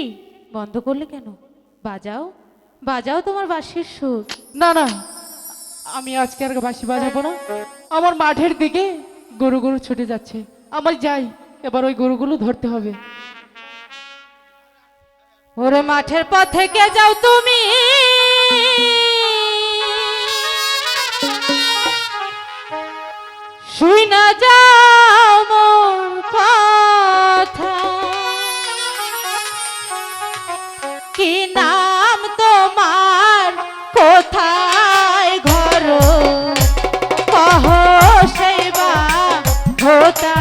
কি? বন্ধ করলে কেন? বাজাও বাজাও তোমার বাঁশির সুর। না না আমি আজকে আর বাঁশি বাজাবো না। আমার মাঠের দিকে গরু গরু ছুটে যাচ্ছে। আমার যাই এবার ওই গরুগুলো ধরতে হবে। ওরে মাঠের পথ থেকে যাও তুমি? শুই না যাও।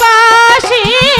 বাজাও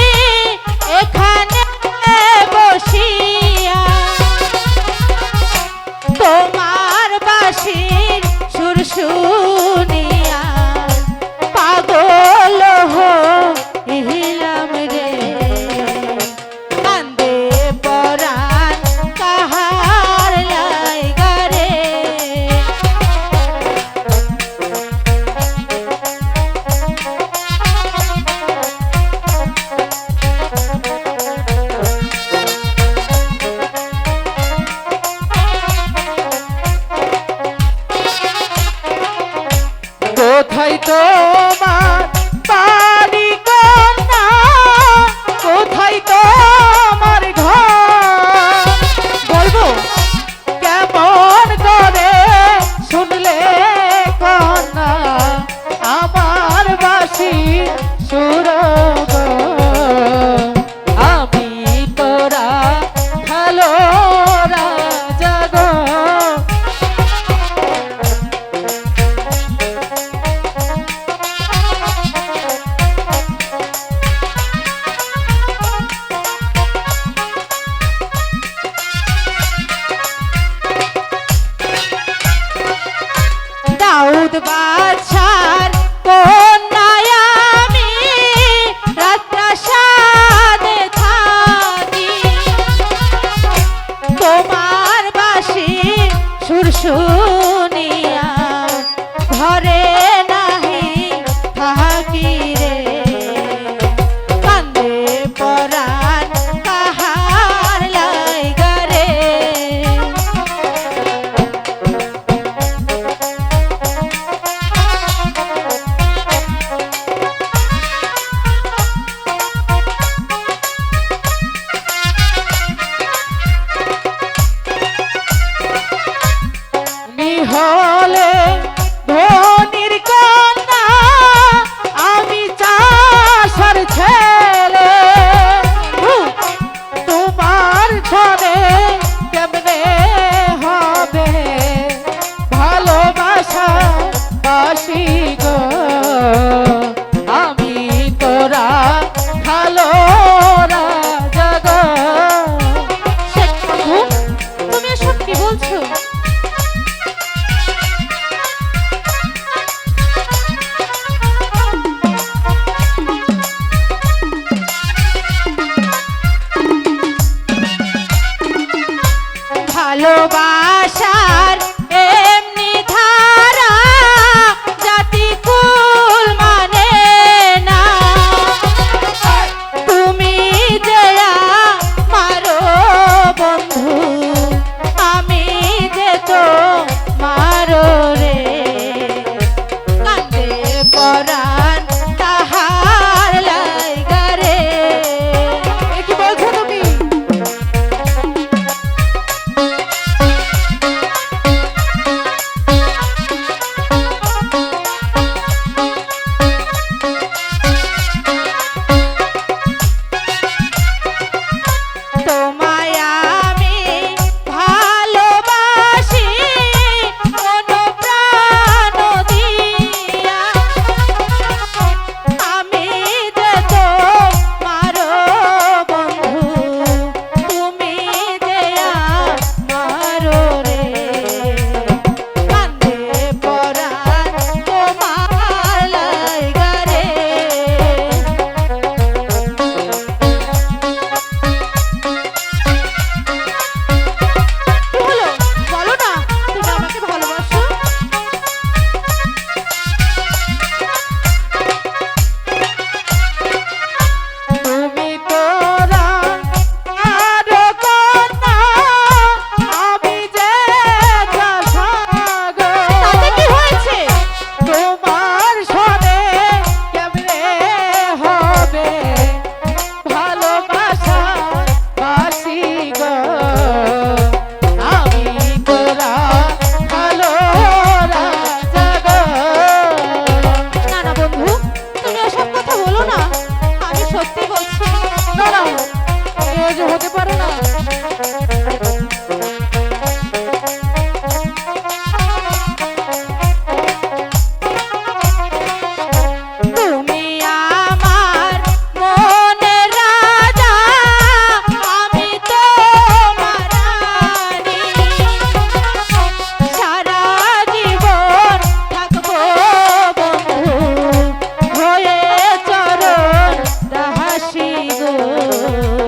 কোথায় তোমার বাদশার কন্যায় আমি রাজপ্রাসাদে থাকি। তোমার বাসি সুর শুনিয়া ঘরে নাহি থাকি। ভালোবাস Oh, oh, oh, oh.